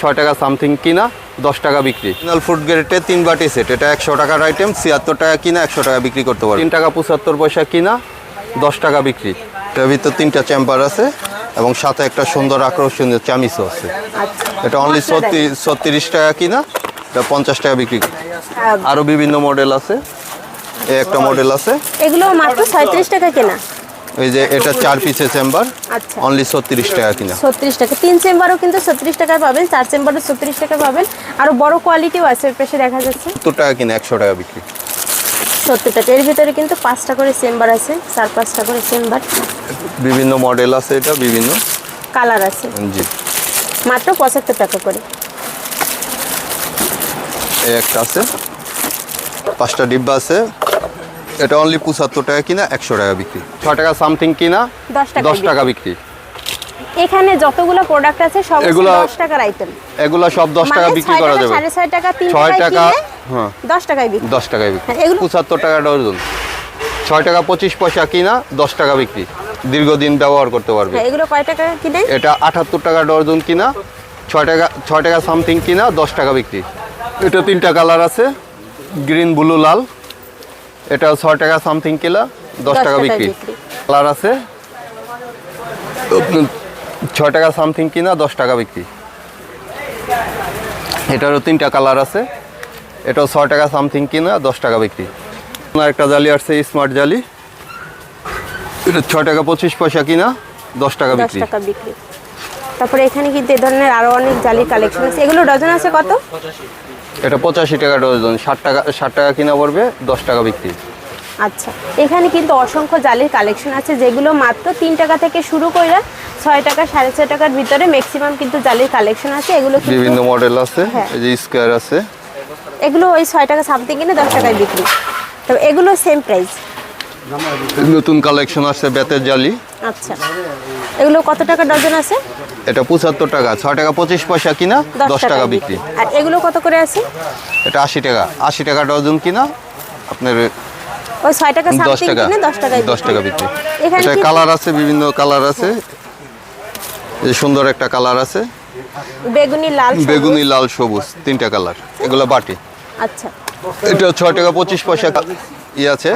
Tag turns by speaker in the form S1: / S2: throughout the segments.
S1: ছয় টাকা সামথিং কিনা দশ টাকা বিক্রি। ফাইনাল ফুড গ্রেডে তিন বাটি সেট এটা একশো টাকার আইটেম ছিয়াত্তর টাকা কিনা একশো টাকা বিক্রি করতে পারবে। তিন টাকা পঁচাত্তর পয়সা কিনা দশ টাকা বিক্রি। এটার ভিতর তিনটা চেম্বার আছে এবং সাথে একটা সুন্দর আকর্ষণীয় চামিচও আছে।
S2: আচ্ছা
S1: এটা অনলি
S2: দেয়।
S1: ছত্রিশ টাকা কিনা এটা পঞ্চাশ টাকা বিক্রি করি। আরও বিভিন্ন মডেল আছে এই একটা মডেল আছে।
S2: এগুলো মাত্র ছয়ত্রিশ টাকা কেনা।
S1: এই যে এটা চার পিসের চেম্বার
S2: আচ্ছা।
S1: অনলি ছত্রিশ টাকা কিনা।
S2: ছত্রিশ টাকা। তিন চেম্বারও কিন্তু ছত্রিশ টাকায় পাবেন চার চেম্বারও ছত্রিশ টাকা পাবেন। আরও বড় কোয়ালিটিও আছে ওর পাশে দেখা যাচ্ছে।
S1: সত্তর টাকা কিনা একশো টাকা বিক্রি।
S2: সত্তর টাকা। এর ভিতরে কিন্তু পাঁচটা করে চেম্বার আছে চার পাঁচটা করে চেম্বার।
S1: বিভিন্ন মডেল আছে এটা বিভিন্ন।
S2: কালার আছে।
S1: জি।
S2: মাত্র পঁচাত্তর টাকা করে।
S1: একটা আছে। পাঁচটা ডিব্বা আছে। এটা অনলি পঁচাত্তর টাকা কিনা একশো টাকা বিক্রি। ছ টাকা সামথিং কিনা
S2: দশ টাকা
S1: বিক্রি।
S2: এখানে যতগুলো প্রোডাক্ট আছে সব
S1: এগুলা-
S2: দশ টাকার আইটেম
S1: এগুলো সব দশ টাকা
S2: মানে
S1: বিক্রি করা যাবে।
S2: সাড়ে ছয় টাকা তিন
S1: ছয় টাকা হ্যাঁ।
S2: দশ টাকায় বিক্রি।
S1: দশ টাকায় বিক্রি।
S2: হ্যাঁ, এগুলো-
S1: পঁচাত্তর টাকা ডজন। ছয় টাকা পঁচিশ পয়সা কিনা দশ টাকা বিক্রি। দীর্ঘদিন ব্যবহার করতে পারবে।
S2: হ্যাঁ এগুলো কয় টাকা কিনে?
S1: এটা আটাত্তর টাকা ডজন কিনা ছয় টাকা ছয় টাকা সামথিং কিনা দশ টাকা বিক্রি। এটা তিনটা কালার আছে গ্রিন ব্লু লাল। এটা ছয় টাকা সামথিং কিনা দশ টাকা বিক্রি। কালার আছে? ছয় টাকা সামথিং কিনা দশ টাকা বিক্রি। এটারও তিনটা কালার আছে। এটাও ছয় টাকা সামথিং কিনা দশ টাকা বিক্রি। আপনার একটা জালি আসছে স্মার্ট জালি। এটা ছয় টাকা পঁচিশ পয়সা কিনা দশ টাকা বিক্রি।
S2: তারপরে এখানে কিন্তু এ ধরনের আরও অনেক জালি কালেকশন আছে। এগুলো ডজন আছে কত?
S1: এটা পঁচাশি টাকা ডজন ষাট টাকা ষাট টাকা কিনা পড়বে দশ টাকা বিক্রি।
S2: আচ্ছা এখানে কিন্তু অসংখ্য জালির কালেকশন আছে যেগুলো মাত্র তিন টাকা থেকে শুরু করে ছয় টাকা সাড়ে ছয় টাকার ভিতরে ম্যাক্সিমাম কিন্তু জালির কালেকশন আছে এগুলো
S1: বিভিন্ন মডেল আছে
S2: হ্যাঁ।
S1: এই যে স্কোয়ার আছে।
S2: এগুলো ওই ছয় টাকা সামথিং কিনে দশ টাকায় বিক্রি। তবে এগুলো সেম প্রাইস
S1: নতুন কালেকশন আছে বেতের জালি।
S2: আচ্ছা এগুলো কত টাকা ডজন আছে?
S1: এটা পঁচাত্তর টাকা ছয় টাকা পঁচিশ পয়সা কিনা দশ টাকা বিক্রি।
S2: আর এগুলো কত করে আছে?
S1: এটা আশি টাকা আশি টাকা ডজন কিনা আপনার
S2: ওই ছয় টাকা
S1: দশ টাকা
S2: দশ
S1: টাকা বিক্রি।
S2: এখানে
S1: এটা কালার আছে বিভিন্ন কালার আছে। এই সুন্দর একটা কালার আছে।
S2: বেগুনি লাল সবুজ।
S1: বেগুনি লাল সবুজ তিনটা কালার। এগুলো বাটি।
S2: আচ্ছা।
S1: এটা ছয় টাকা পঁচিশ পয়সা ই আছে।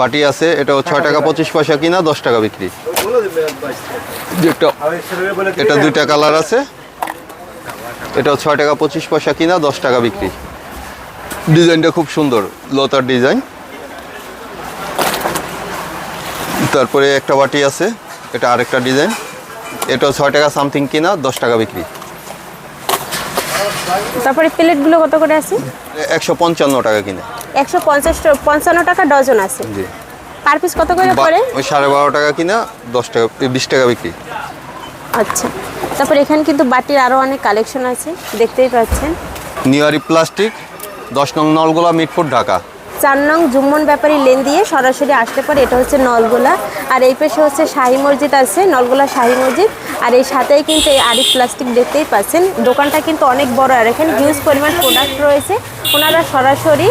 S1: বাটি আছে এটা ছয় টাকা পঁচিশ পয়সা কিনা দশ টাকা বিক্রি। এটা দুইটা কালার আছে। এটা ছয় টাকা পঁচিশ পয়সা কিনা দশ টাকা বিক্রি। ডিজাইনটা খুব সুন্দর লতার ডিজাইন। তারপরে একটা বাটি আছে এটা আরেকটা ডিজাইন। এটা ছয় টাকা সামথিং কিনা দশ টাকা বিক্রি।
S2: তারপরে প্লেটগুলো কত করে আছে?
S1: একশো পঞ্চান্ন টাকা কিনা।
S2: একশো পঞ্চাশ পঞ্চান্ন টাকা ডজন আছে।
S1: জি।
S2: পার পিস কত করে পড়ে?
S1: ওই সাড়ে বারো টাকা কিনা দশ টাকা বিশ টাকা বিক্রি।
S2: আচ্ছা। তারপর এখানে কিন্তু বাটির আরও অনেক কালেকশন আছে দেখতেই পাচ্ছেন।
S1: নিউয়ারি প্লাস্টিক দশ নং নলগোলা মিটফুট ঢাকা।
S2: চার নং জুম্মন ব্যাপারী লেন দিয়ে সরাসরি আসতে পারে এটা হচ্ছে নলগোলা। আর এই পাশে হচ্ছে শাহী মসজিদ আছে নলগোলা শাহী মসজিদ। আর এই সাথেই কিন্তু এই আরিফ প্লাস্টিক দেখতেই পাচ্ছেন। দোকানটা কিন্তু অনেক বড় আর এখানে হিউজ পরিমাণ প্রোডাক্ট রয়েছে। ওনারা সরাসরি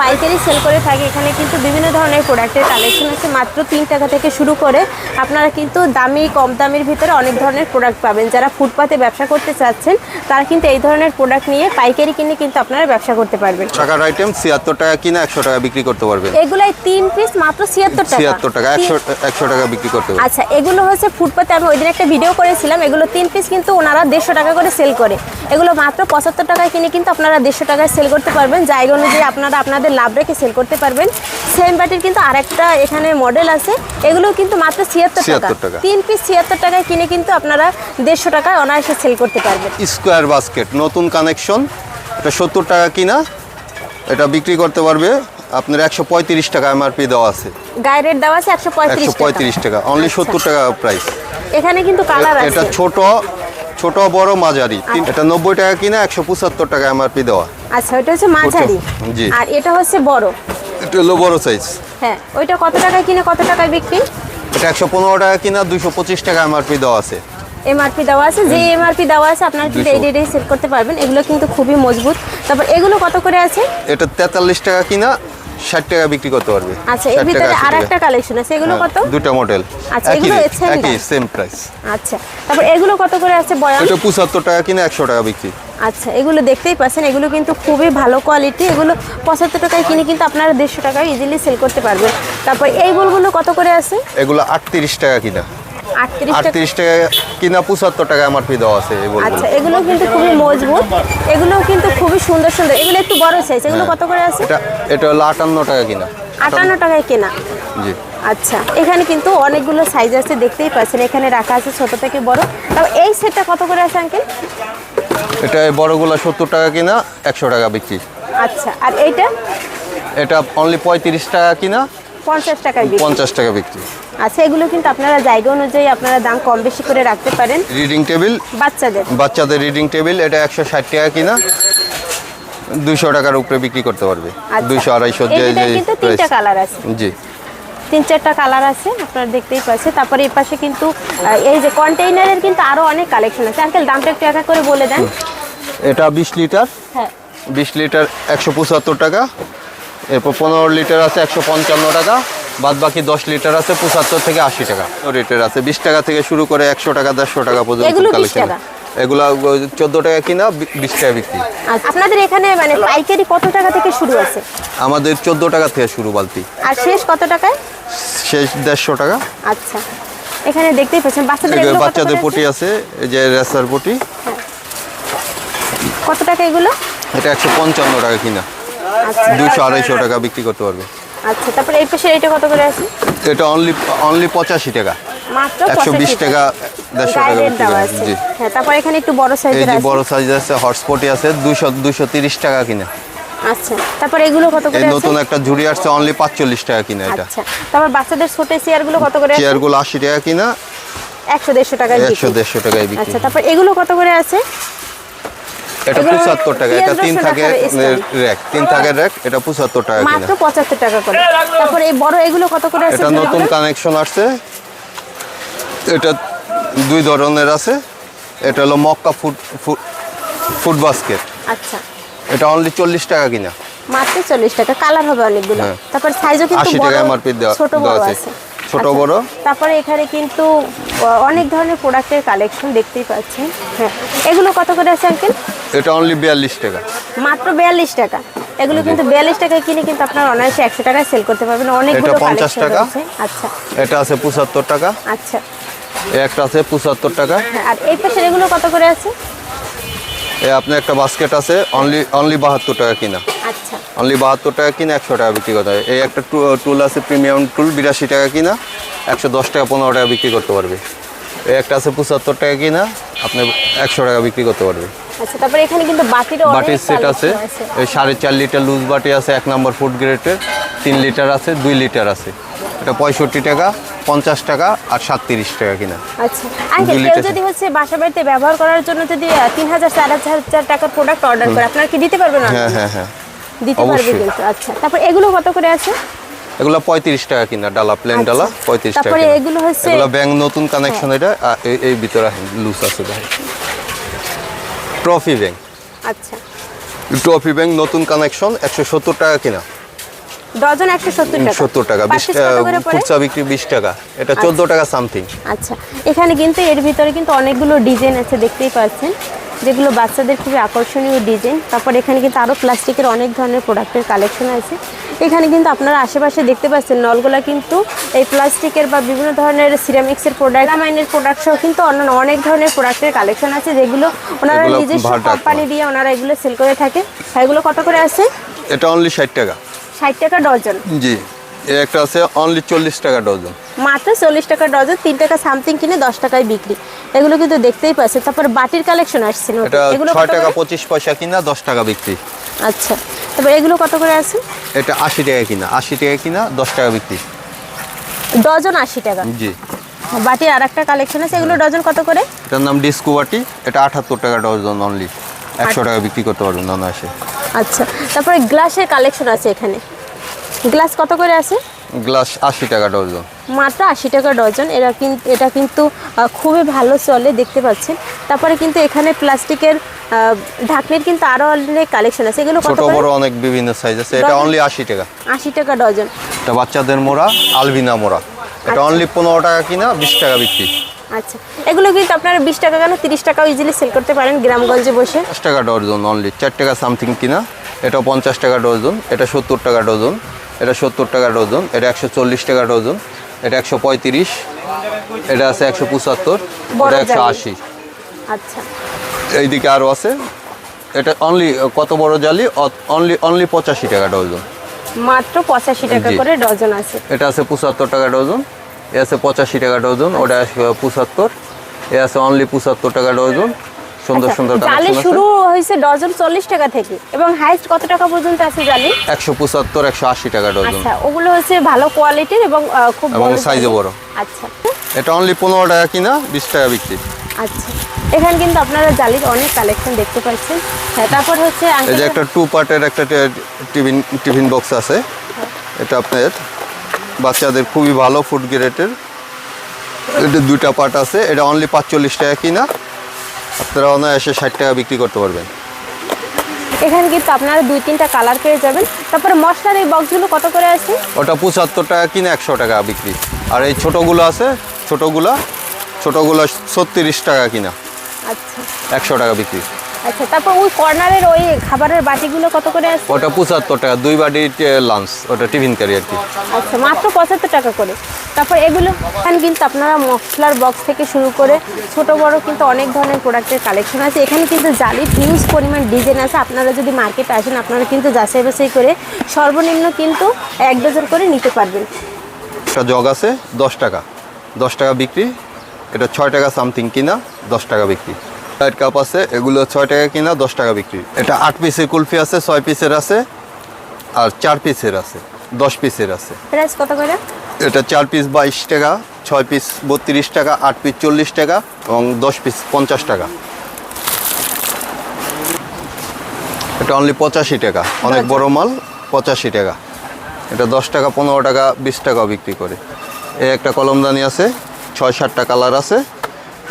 S2: পাইকারি সেল করে থাকে। এখানে কিন্তু বিভিন্ন ধরনের প্রোডাক্টের কালেকশন আছে। মাত্র তিন টাকা থেকে শুরু করে আপনারা কিন্তু দামি কম দামের ভিতরে অনেক ধরনের প্রোডাক্ট পাবেন। যারা ফুটপাতে ব্যবসা করতে চাচ্ছেন তারা কিন্তু এই ধরনের প্রোডাক্ট নিয়ে পাইকারি কিনে কিন্তু আপনারা ব্যবসা করতে পারবেন।
S1: টাকার আইটেম ছিয়াত্তর টাকা কিনা একশো টাকা বিক্রি করতে পারবেন।
S2: এগুলাই তিন পিস মাত্র ছিয়াত্তর টাকা।
S1: ছিয়াত্তর টাকা একশো একশো টাকা বিক্রি করতে পারবেন।
S2: আচ্ছা এগুলো হচ্ছে ফুটপাতে আমি ওই দিন একটা ভিডিও করেছিলাম। এগুলো তিন পিস কিন্তু ওনারা দেড়শো টাকা করে সেল করে। এগুলো মাত্র পঁচাত্তর টাকায় কিনে কিন্তু আপনারা দেড়শো টাকায় সেল করতে পারবেন। জায়গা অনুযায়ী আপনারা আপনাদের লাভ রেখে সেল করতে পারবেন। সেম বাটির কিন্তু আরেকটা এখানে মডেল আছে। এগুলো কিন্তু মাত্র ছিয়াত্তর টাকা।
S1: 76 টাকা।
S2: তিন পিস ছিয়াত্তর টাকায় কিনে কিন্তু আপনারা দেড়শো টাকায় অনায়াসে সেল করতে পারবেন।
S1: স্কোয়ার বাস্কেট নতুন কানেকশন এটা সত্তর টাকা কিনা এটা বিক্রি করতে পারবে। আপনার একশো পঁয়ত্রিশ টাকা এমআরপি দেওয়া আছে।
S2: গায়ে রেট দেওয়া আছে একশো পঁয়ত্রিশ
S1: পঁয়ত্রিশ টাকা। অনলি সত্তর টাকা প্রাইস
S2: এখানে কিন্তু কালার
S1: এটা
S2: আছে।
S1: ছোট ছোট বড় মাঝারি। তিন- এটা নব্বই টাকা কিনা একশো পঁচাত্তর টাকা এমআরপি দেওয়া।
S2: আচ্ছা ওইটা হচ্ছে মাঝারি। আর এটা হচ্ছে বড়।
S1: এটা হলো বড় সাইজ
S2: হ্যাঁ ওইটা কত টাকায় কিনে কত টাকায় বিক্রি?
S1: এটা একশো পনেরো টাকা কিনা দুশো পঁচিশ টাকা এমআরপি দেওয়া আছে।
S2: এমআরপি দেওয়া আছে যে এমআরপি দেওয়া আছে আপনারা কিন্তু এই। রেটে সেল করতে পারবেন। এগুলো কিন্তু খুবই মজবুত। তারপর এগুলো কত করে আছে?
S1: এটা তেতাল্লিশ টাকা কিনা ষাট টাকা বিক্রি করতে পারবে।
S2: আচ্ছা এর ভিতরে
S1: টাকা, 80
S2: আর একটা কালেকশন আছে। এগুলো
S1: হ্যাঁ,
S2: কত?
S1: দুটা মডেল
S2: আচ্ছা, এগুলো
S1: একই সেম প্রাইস
S2: আচ্ছা তারপর এগুলো কত করে আছে বয়াম
S1: এটা পঁচাত্তর টাকা কিনে একশো টাকা বিক্রি।
S2: আচ্ছা এগুলো দেখতেই পাচ্ছেন এগুলো কিন্তু খুবই ভালো কোয়ালিটি এগুলো পঁচাত্তর টাকায় কিনে কিন্তু আপনারা দেড়শো টাকায় ইজিলি সেল করতে পারবেন। তারপর এই বলগুলো কত করে আছে?
S1: এগুলো আটত্রিশ টাকা কিনা।
S2: আটত্রিশ টাকা?
S1: টাকা কিনা পঁচাত্তর টাকা এমআরপি দেওয়া আছে
S2: আচ্ছা এগুলো কিন্তু খুবই মজবুত। এগুলো কিন্তু খুবই সুন্দর সুন্দর। এগুলো একটু বড় সাইজ এগুলো
S1: হ্যাঁ।
S2: কত করে আছে?
S1: এটা এটা হলো আটান্ন টাকা কিনা।
S2: আটান্ন টাকায় কেনা।
S1: জি।
S2: আচ্ছা এখানে কিন্তু অনেকগুলো সাইজ আছে দেখতেই পাচ্ছেন এখানে রাখা আছে ছোট থেকে বড়। এই সেটটা কত করে আছে আঙ্কেল
S1: এটা এই বড়গুলো সত্তর টাকা কিনা একশো টাকা বিক্রি।
S2: আচ্ছা আর এইটা?
S1: এটা অনলি পঁয়ত্রিশ টাকা কিনা
S2: পঞ্চাশ টাকায় বিক্রি।
S1: পঞ্চাশ টাকা বিক্রি।
S2: আচ্ছা এগুলো কিন্তু আপনারা জায়গা অনুযায়ী আপনারা দাম কম বেশি করে রাখতে পারেন।
S1: রিডিং টেবিল
S2: বাচ্চাদের।
S1: বাচ্চাদের রিডিং টেবিল এটা একশো ষাট টাকা কিনা দুইশো টাকার উপরে বিক্রি করতে পারবে।
S2: আচ্ছা।
S1: দুইশো আড়াইশো যে
S2: কিন্তু তিনটা কালার আছে।
S1: জি।
S2: তিন চারটা কালার আছে আপনারা দেখতেই পাচ্ছেন। তারপরে এই পাশে কিন্তু এই যে কন্টেইনারের কিন্তু আরও অনেক কালেকশন আছে। আঙ্কেল দামটা একটু একা করে বলে দেন।
S1: এটা বিশ লিটার
S2: হ্যাঁ।
S1: বিশ লিটার একশো পঁচাত্তর টাকা। এরপর পনেরো লিটার আছে একশো পঞ্চান্ন টাকা। বাদ বাকি দশ লিটার আছে পঁচাত্তর থেকে আশি টাকা। রেটের আছে। বিশ টাকা থেকে শুরু করে একশো টাকা দেড়শো টাকা পর্যন্ত
S2: এগুলো 20
S1: কালেকশন
S2: টাকা?
S1: এগুলা চোদ্দ টাকা কিনা বিশ টাকা বিক্রি।
S2: আচ্ছা আপনাদের এখানে মানে পাইকারি কত টাকা থেকে শুরু আছে?
S1: আমাদের চোদ্দ টাকা থেকে শুরু বালতি।
S2: আর শেষ কত টাকায়?
S1: শেষ দেড়শো টাকা।
S2: আচ্ছা এখানে দেখতেই পাচ্ছেন বাচ্চাদের
S1: বাচ্চাদের পটি
S2: আছে?
S1: এই যে রেসার পটি।
S2: কত টাকা এগুলো?
S1: এটা একশো পঞ্চান্ন টাকা কিনা।
S2: আচ্ছা।
S1: দুইশো আড়াইশো টাকা বিক্রি করতে পারবে।
S2: আচ্ছা তারপরে এই পাশে এটা কত করে আছে?
S1: এটা অনলি অনলি পঁচাশি টাকা। একশো বিশ টাকা দেড়শো টাকা
S2: আছে।
S1: জি।
S2: হ্যাঁ তারপর এখানে একটু বড়
S1: এই যে বড় সাইজ আছে হটস্পটি আছে দুইশো দুইশো তিরিশ টাকা কিনা।
S2: আচ্ছা তারপর এগুলো কত করে
S1: নতুন একটা ঝুড়ি আসছে অনলি পাঁচচল্লিশ টাকা কিনা এটা।
S2: আচ্ছা তারপর বাচ্চাদের ছোট চেয়ারগুলো কত করে আছে?
S1: চেয়ারগুলো আশি টাকা কিনা
S2: একশো দেড়শো টাকায়
S1: একশো
S2: বিক্রি
S1: টাকায় বিক্রি।
S2: আচ্ছা তারপর এগুলো কত করে আছে?
S1: এটা
S2: এগুলো
S1: পঁচাত্তর টাকা এটা তিন থাকে র্যাক তিন থাকের র্যাক এটা পঁচাত্তর টাকা কিনা।
S2: মাত্র টাকা করে। তারপর এই বড় এগুলো কত করে আছে
S1: এটা নতুন কানেকশন আসছে এটা দুই ধরনের আছে। এটা হলো মক্কা ফুড ফুড বাস্কেট।
S2: আচ্ছা।
S1: এটা অনলি চল্লিশ টাকা কিনা।
S2: মাত্র চল্লিশ টাকা। কালার হবে অনেকগুলো।
S1: হ্যাঁ।
S2: তারপর সাইজও কিন্তু
S1: আশি টাকা এমআরপি দেওয়া
S2: ছোট বড়
S1: আছে।
S2: আছে।
S1: ছোট
S2: আচ্ছা,
S1: বড়।
S2: তারপরে এখানে কিন্তু অনেক ধরনের প্রোডাক্টের কালেকশন দেখতেই পাচ্ছেন। হ্যাঁ। এগুলো কত করে আছে আঙ্কেল
S1: এটা অনলি বিয়াল্লিশ টাকা।
S2: মাত্র বিয়াল্লিশ টাকা। এগুলো কিন্তু বিয়াল্লিশ টাকায় কিনে কিন্তু আপনার অনায়াসে একশো টাকায় সেল করতে পারবেন। অনেকগুলো
S1: এটা 50
S2: কালেকশন। রয়েছে। আচ্ছা।
S1: এটা আছে পঁচাত্তর টাকা।
S2: আচ্ছা।
S1: একটা আছে পঁচাত্তর টাকা।
S2: হ্যাঁ, আর এই পাশের এগুলো কত করে আছে?
S1: এই আপনার একটা বাস্কেট আছে অনলি অনলি বাহাত্তর টাকা কিনা।
S2: আচ্ছা।
S1: অনলি বাহাত্তর টাকা কিনা একশো টাকা বিক্রি করতে হবে। এই একটা টুল আছে প্রিমিয়াম টুল বিরাশি টাকা কিনা। একশো দশ টাকা পনেরো টাকা বিক্রি করতে পারবে। এই একটা আছে পঁচাত্তর টাকা কিনা আপনি একশো টাকা বিক্রি করতে পারবে।
S2: আচ্ছা তারপরে এখানে কিন্তু অনেক
S1: বাটির সেট আছে। সাড়ে চার লিটার লুজ বাটি আছে এক নম্বর ফুড গ্রেডের তিন লিটার আছে দুই লিটার আছে। এটা পঁয়ষট্টি টাকা পঞ্চাশ টাকা আর সাতত্রিশ টাকা কিনা।
S2: আচ্ছা। যদি হচ্ছে বাসা বাড়িতে ব্যবহার করার জন্য যদি তিন হাজার চার হাজার টাকার প্রোডাক্ট অর্ডার করে আপনারা কি দিতে পারবেন
S1: হ্যাঁ হ্যাঁ হ্যাঁ।
S2: দিতে পারবে কিন্তু আচ্ছা। তারপর এগুলো কত করে আছে?
S1: এগুলো পঁয়ত্রিশ টাকা কিনা ডালা প্লেন
S2: আচ্ছা।
S1: ডালা পঁয়ত্রিশ টাকা
S2: তারপরে এগুলো হচ্ছে- হ্যাঁ।
S1: এগুলো ব্যাংক নতুন কানেকশন এটা এই- এই ভিতরে লুজ আছে ভাই। ট্রফি ব্যাংক
S2: আচ্ছা।
S1: ট্রফি ব্যাংক নতুন কানেকশন একশো সত্তর টাকা কিনা।
S2: ডজন একশো সত্তর টাকা।
S1: সত্তর টাকা
S2: Per
S1: বিশ
S2: piece কত করে পড়ে?
S1: খুচরা বিক্রি বিশ টাকা। এটা চোদ্দ টাকা সামথিং
S2: আচ্ছা। এখানে কিন্তু এর ভিতরে কিন্তু অনেকগুলো ডিজাইন আছে দেখতেই পাচ্ছেন। যেগুলো বাচ্চাদের খুবই আকর্ষণীয় ডিজাইন তারপর এখানে কিন্তু আরও প্লাস্টিকের অনেক ধরনের প্রোডাক্টের কালেকশন আছে। এখানে কিন্তু আপনারা আশেপাশে দেখতে পাচ্ছেন নলগুলা কিন্তু এই প্লাস্টিকের বা বিভিন্ন ধরনের সিরামিক্সের প্রোডাক্ট মাইনের প্রোডাক্ট সহ কিন্তু অন্যান্য অনেক ধরনের প্রোডাক্টের কালেকশন আছে যেগুলো ওনারা নিজস্ব কোম্পানি দিয়ে ওনারা এগুলো সেল করে থাকে। এগুলো কত করে আছে?
S1: এটা অনলি ষাট টাকা।
S2: ষাট টাকা ডজন।
S1: জি একটা আছে অনলি চল্লিশ টাকা ডজন।
S2: মাত্র চল্লিশ টাকা ডজন তিন টাকা সামথিং কিনে দশ টাকায় বিক্রি। এগুলো কিন্তু দেখতেই পাচ্ছেন। তারপর বাটির কালেকশন আসছে। এগুলো
S1: টাকা? পঁচিশ পয়সা কিনা দশ টাকা বিক্রি।
S2: আচ্ছা। তারপর এগুলো কত করে আছে?
S1: এটা আশি টাকা কিনা। আশি টাকা কিনা দশ টাকা বিক্রি।
S2: ডজন আশি টাকা।
S1: জি।
S2: বাটির আর একটা কালেকশন আছে এগুলো ডজন কত করে?
S1: এটার নাম ডিসকোভাটি এটা আঠাত্তর টাকা ডজন অনলি একশো টাকা বিক্রি করতে পারবেন না আসে
S2: আচ্ছা। তারপরে গ্লাসের কালেকশন আছে এখানে। গ্লাস কত করে আছে?
S1: গ্লাস আশি টাকা ডজন।
S2: মাত্র আশি টাকা ডজন। এরা কিন্তু এটা কিন্তু খুবই ভালো চলে দেখতে পাচ্ছেন। তারপরে কিন্তু এখানে প্লাস্টিকের ঢাকনির কিন্তু আরও অনেক কালেকশন আছে। এগুলো কত
S1: ছোট বড় অনেক বিভিন্ন সাইজ আছে। এটা অনলি আশি টাকা।
S2: আশি টাকা ডজন।
S1: এটা বাচ্চাদের মোড়া আলবিনা মোড়া। এটা
S2: আচ্ছা।
S1: অনলি পনেরো টাকা কিনা বিশ টাকা বিক্রি।
S2: আচ্ছা। এগুলো কিন্তু আপনারা বিশ টাকা কেন তিরিশ টাকাও ইজিলি সেল করতে পারেন গ্রামগঞ্জে বসে।
S1: দশ টাকা ডজন অনলি চার টাকা সামথিং কিনা এটা পঞ্চাশ টাকা ডজন এটা সত্তর টাকা ডজন। এটা সত্তর টাকা ডজন এটা একশো চল্লিশ টাকা ডজন এটা একশো পঁয়ত্রিশ এটা আছে একশো পঁচাত্তর এটা একশো আশি।
S2: আচ্ছা।
S1: এইদিকে আরও আছে। এটা অনলি কত বড় জালি? অনলি অনলি পঁচাশি টাকা ডজন।
S2: মাত্র পঁচাশি টাকা করে ডজন আছে।
S1: এটা আছে পঁচাত্তর টাকা ডজন এ আছে পঁচাশি টাকা ডজন ওটা আছে পঁচাত্তর এ আছে অনলি পঁচাত্তর টাকা ডজন সুন্দর
S2: আচ্ছা,
S1: সুন্দর
S2: জালি শুরু হয়েছে ডজন চল্লিশ টাকা থেকে। এবং হাইস্ট কত টাকা পর্যন্ত আছে জালি?
S1: একশো পঁচাত্তর একশো আশি টাকা ডজন।
S2: আচ্ছা ওগুলো হচ্ছে ভালো কোয়ালিটির এবং খুব বড়
S1: size বড়।
S2: আচ্ছা।
S1: এটা অনলি পনেরো টাকা কিনা বিশ টাকা বিক্রি।
S2: আচ্ছা। এখানে কিন্তু আপনারা জালির অনেক কালেকশন দেখতে পাচ্ছেন। হ্যাঁ তারপর হচ্ছে
S1: এই যে একটা টু পার্টের একটা টিফিন টিফিন বক্স আছে। এটা আপনার বাচ্চাদের খুবই ভালো ফুড গ্রেডের এটা দুইটা পার্ট আছে। এটা অনলি পাঁচচল্লিশ টাকা কিনা। আপনারা অনায়াসে ষাট টাকা বিক্রি করতে পারবেন।
S2: এখানে কিন্তু আপনারা দুই তিনটা কালার পেয়ে যাবেন। তারপরে মশলার এই বক্সগুলো কত করে আছে?
S1: ওটা পঁচাত্তর টাকা কিনে একশো টাকা বিক্রি। আর এই ছোটোগুলো আছে ছোটোগুলো ছোটোগুলো ছত্রিশ টাকা কিনা।
S2: আচ্ছা।
S1: একশো টাকা বিক্রি।
S2: আচ্ছা তারপর ওই কর্নারের ওই খাবারের বাটিগুলো কত করে আছে?
S1: ওটা পঁচাত্তর টাকা দুই বাটি লাঞ্চ ওটা টিফিন কারি আর কি।
S2: আচ্ছা মাত্র পঁচাত্তর টাকা করে। তারপর এগুলো এখানে কিন্তু আপনারা মশলার বক্স থেকে শুরু করে ছোট বড় কিন্তু অনেক ধরনের প্রোডাক্টের কালেকশন আছে। এখানে কিন্তু জালির হিউজ পরিমাণ ডিজাইন আছে। আপনারা যদি মার্কেটে আসেন আপনারা কিন্তু যাচাই বাছাই করে সর্বনিম্ন কিন্তু এক ডজন করে নিতে পারবেন।
S1: একটা জগ আছে দশ টাকা। দশ টাকা বিক্রি এটা ছয় টাকা সামথিং কিনা দশ টাকা বিক্রি। লাইট কাপ আছে এগুলো ছয় টাকা কিনা দশ টাকা বিক্রি। এটা আট পিসের কুলফি আছে ছয় পিসের আছে আর চার পিসের আছে দশ পিসের আছে।
S2: প্রাইস কত করে?
S1: এটা চার পিস বাইশ টাকা ছয় পিস বত্রিশ টাকা আট পিস চল্লিশ টাকা এবং দশ পিস পঞ্চাশ টাকা। এটা অনলি পঁচাশি টাকা অনেক বড় মাল পঁচাশি টাকা। এটা দশ টাকা পনেরো টাকা বিশ টাকা বিক্রি করে। এ একটা কলমদানি আছে ছয় সাতটা কালার আছে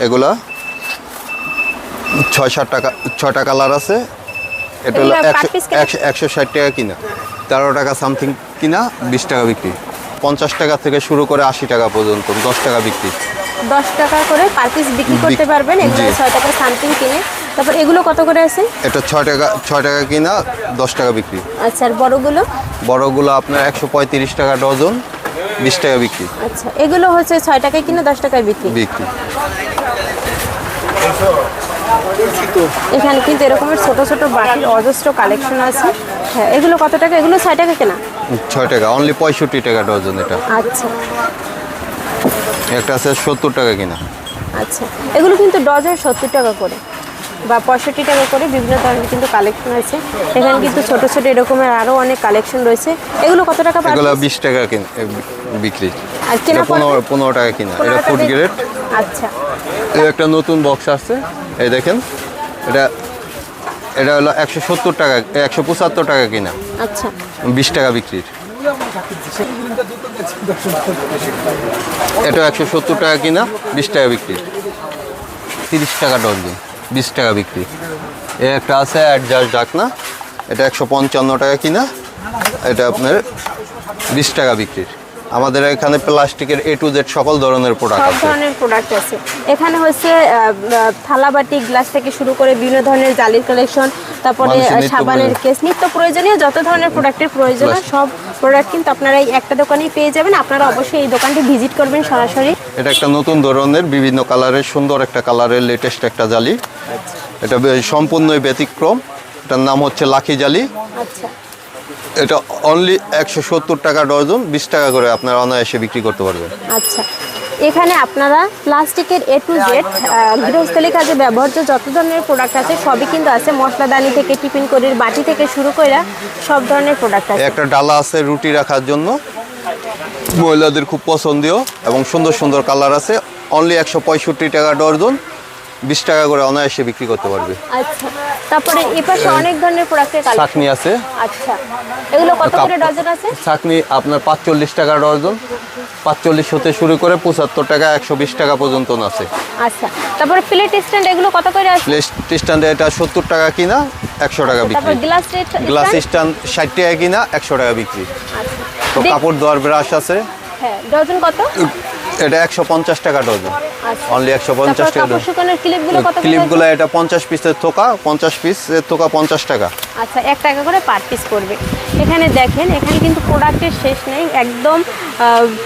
S1: এগুলা ছয় সাত টাকা ছয়টা কালার আছে। এটা হলো একশো একশো ষাট টাকা কিনা। তেরো টাকা সামথিং কিনা বিশ টাকা বিক্রি। পঞ্চাশ টাকা থেকে শুরু করে আশি টাকা পর্যন্ত দশ টাকা বিক্রি।
S2: দশ টাকা করে পার পিস বিক্রি করতে পারবেন এগুলো ছয় টাকা সামথিং কিনে। তারপর এগুলো কত করে আছে?
S1: এটা ছয় টাকা ছয় টাকা কিনা দশ টাকা বিক্রি।
S2: আচ্ছা আর বড়গুলো?
S1: বড়গুলো আপনার একশো পঁয়ত্রিশ টাকা ডজন বিশ টাকা বিক্রি।
S2: আচ্ছা এগুলো হচ্ছে ছয় টাকায় কিনা দশ টাকায় বিক্রি।
S1: বিক্রি।
S2: এখানে কিন্তু এরকমের ছোট ছোট বাটির অজস্র কালেকশন আছে। হ্যাঁ এগুলো কত টাকা? এগুলো ছয় টাকা কেনা?
S1: ছয় টাকা অনলি পঁয়ষট্টি টাকা ডজন এটা।
S2: আচ্ছা।
S1: একটা আছে সত্তর টাকা কিনা।
S2: আচ্ছা। এগুলো কিন্তু ডজন সত্তর টাকা করে বা পঁয়ষট্টি টাকা করে বিভিন্ন ধরনের কিন্তু কালেকশন আছে। এখানে কিন্তু ছোট ছোট এরকমের আরও অনেক কালেকশন রয়েছে। এগুলো কত টাকা
S1: এগুলো? বিশ টাকা বিক্রি।
S2: আর কেনা
S1: পনেরো? পনেরো টাকা কিনা। এটা ফুড গ্রেড
S2: আচ্ছা।
S1: এই একটা নতুন বক্স আছে এই দেখেন এটা এটা হলো একশো সত্তর টাকা একশো পঁচাত্তর টাকা কিনা।
S2: আচ্ছা।
S1: বিশ টাকা বিক্রির। এটা একশো সত্তর টাকা কিনা বিশ টাকা বিক্রি তিরিশ টাকা ডজন বিশ টাকা বিক্রি। এ একটা আছে অ্যাডজাস্ট ডাকনা। এটা একশো পঞ্চান্ন টাকা কিনা এটা আপনার বিশ টাকা বিক্রির। আমাদের এখানে প্লাস্টিকের এ টু জেড সকল ধরনের প্রোডাক্ট
S2: সব
S1: আছে।
S2: ধরনের প্রোডাক্ট আছে। এখানে হচ্ছে আহ, আহ, থালা বাটি গ্লাস থেকে শুরু করে বিভিন্ন ধরনের জালির কালেকশন তারপরে সাবানের কেস নিত্য প্রয়োজনীয় যত ধরনের প্রোডাক্টের প্রয়োজন সব প্রোডাক্ট কিন্তু আপনারা এই একটা দোকানেই পেয়ে যাবেন। আপনারা অবশ্যই এই দোকানটি ভিজিট করবেন সরাসরি।
S1: এটা একটা নতুন ধরনের বিভিন্ন কালারের সুন্দর একটা কালারের লেটেস্ট একটা জালি। এটা বে- সম্পূর্ণই ব্যতিক্রম। এটার নাম হচ্ছে লাখি জালি।
S2: আচ্ছা।
S1: এটা অনলি একশো সত্তর টাকা ডজন বিশ টাকা করে আপনারা অনায়াসে বিক্রি করতে পারবেন।
S2: আচ্ছা এখানে আপনারা প্লাস্টিকের এ টু জেড গৃহস্থলী কাজে ব্যবহার্য যত ধরনের প্রোডাক্ট আছে সবই কিন্তু আছে। মশলাদানি থেকে টিফিন করির বাটি থেকে শুরু করে সব ধরনের প্রোডাক্ট আছে।
S1: একটা ডালা আছে রুটি রাখার জন্য। মহিলাদের খুব পছন্দীয় এবং সুন্দর সুন্দর কালার আছে। অনলি একশো পঁয়ষট্টি টাকা ডজন। বিশ টাকা করে অনায়াসে বিক্রি করতে পারবে।
S2: আচ্ছা তারপরে এ পাশে অনেক ধরনের প্রোডাক্টের কালেকশন।
S1: আছে।
S2: আচ্ছা এগুলো কত করে ডজন আছে?
S1: চাকনি আপনার পাঁচচল্লিশ টাকা ডজন। পাঁচচল্লিশ হতে শুরু করে পঁচাত্তর টাকা একশো বিশ টাকা পর্যন্ত আছে।
S2: আচ্ছা তারপরে প্লেট স্ট্যান্ড এগুলো কত করে আছে?
S1: প্লেস স্ট্যান্ডে এটা সত্তর টাকা কিনা একশো টাকা বিক্রি।
S2: গ্লাস
S1: গ্লাস স্ট্যান্ড ষাট টাকা কিনা একশো টাকা বিক্রি। তো কাপড় ধোয়ার ব্রাশ আছে।
S2: হ্যাঁ ডজন কত?
S1: এটা একশো পঞ্চাশ টাকা ডজন।
S2: আচ্ছা
S1: অনলি একশো পঞ্চাশ টাকা
S2: ক্লিপগুলো
S1: এটা পঞ্চাশ পিসের থোকা পঞ্চাশ পিসের থোকা পঞ্চাশ টাকা।
S2: আচ্ছা এক টাকা করে পার পিস পড়বে। এখানে দেখেন এখানে কিন্তু প্রোডাক্টের শেষ নেই। একদম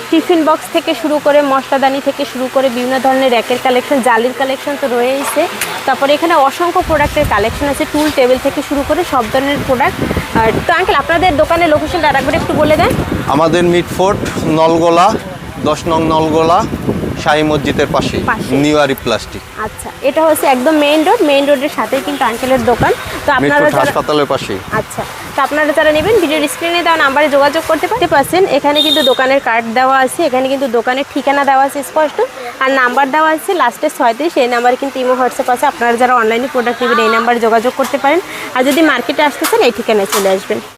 S2: টিফিন বক্স থেকে শুরু করে মশলাদানি থেকে শুরু করে বিভিন্ন ধরনের র্যাকের কালেকশন জালির কালেকশন তো রয়েছে তারপরে এখানে অসংখ্য প্রোডাক্টের কালেকশন আছে। টুল টেবিল থেকে শুরু করে সব ধরনের প্রোডাক্ট আর তো আঙ্কেল আপনাদের দোকানের লোকেশনটা আরেকবার একটু বলে দেন।
S1: আমাদের মিটফোর্ট নলগোলা দশ নং নলগোলা শাহী মসজিদের পাশে
S2: পাশে।
S1: নিউয়ারি প্লাস্টিক
S2: আচ্ছা এটা হচ্ছে একদম মেইন রোড মেইন রোডের সাথেই কিন্তু আঙ্কেলের দোকান। তো আপনারা
S1: হাসপাতালের পাশেই।
S2: আচ্ছা তো আপনারা যারা নেবেন ভিডিওর স্ক্রিনে দেওয়া নাম্বারে যোগাযোগ করতে পারতে পারছেন এখানে কিন্তু দোকানের কার্ড দেওয়া আছে এখানে কিন্তু দোকানের ঠিকানা দেওয়া আছে স্পষ্ট। আর নাম্বার দেওয়া আছে লাস্টে ছয়ত্রিশ এই নাম্বারে কিন্তু ইমো হোয়াটসঅ্যাপ আছে। আপনারা যারা অনলাইনে প্রোডাক্ট নেবেন এই নাম্বারে যোগাযোগ করতে পারেন। আর যদি মার্কেটে আসতে চান এই ঠিকানায় চলে আসবেন।